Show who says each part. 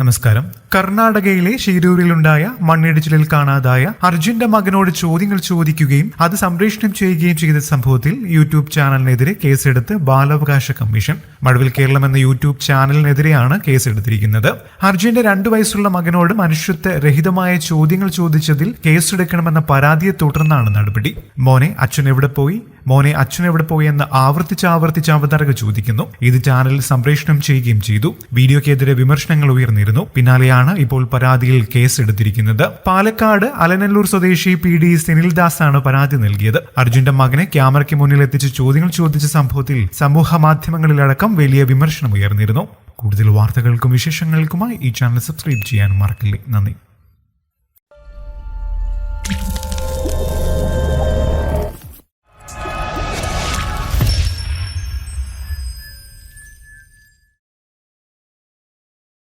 Speaker 1: നമസ്കാരം. കർണാടകയിലെ ഷീരൂരിലുണ്ടായ മണ്ണിടിച്ചിലിൽ കാണാതായ അർജുന്റെ മകനോട് ചോദ്യങ്ങൾ ചോദിക്കുകയും അത് സംപ്രേഷണം ചെയ്യുകയും ചെയ്ത സംഭവത്തിൽ യൂട്യൂബ് ചാനലിനെതിരെ കേസെടുത്ത് ബാലാവകാശ കമ്മീഷൻ മഴവിൽ കേരളം എന്ന യൂട്യൂബ് ചാനലിനെതിരെയാണ് കേസെടുത്തിരിക്കുന്നത്. അർജുന്റെ രണ്ടു വയസ്സുള്ള മകനോട് മനുഷ്യത്വ രഹിതമായ ചോദ്യങ്ങൾ ചോദിച്ചതിൽ കേസെടുക്കണമെന്ന പരാതിയെ തുടർന്നാണ് നടപടി. മോനെ അച്ഛൻ എവിടെ പോയി? മോനെ അച്ഛൻ എവിടെ പോയി എന്ന് ആവർത്തിച്ച് ആവർത്തിച്ച് അവതാരക ചോദിക്കുന്നു. ഇത് ചാനൽ സംപ്രേഷണം ചെയ്യുകയും ചെയ്തു. വീഡിയോക്കെതിരെ വിമർശനങ്ങൾ ഉയർന്നിരുന്നു. പിന്നാലെയാണ് ഇപ്പോൾ പരാതിയിൽ കേസ് എടുത്തിരിക്കുന്നത് പാലക്കാട് അലനല്ലൂർ സ്വദേശി പി ഡി സെനിൽദാസ് ആണ് പരാതി നൽകിയത്. അർജുന്റെ മകനെ ക്യാമറയ്ക്ക് മുന്നിൽ എത്തിച്ച് ചോദ്യങ്ങൾ ചോദിച്ച സംഭവത്തിൽ സമൂഹ മാധ്യമങ്ങളിലടക്കം വലിയ വിമർശനം ഉയർന്നിരുന്നു. കൂടുതൽ വാർത്തകൾക്കും വിശേഷങ്ങൾക്കുമായി ഈ ചാനൽ സബ്സ്ക്രൈബ് ചെയ്യാൻ മറക്കില്ലേ. നന്ദി.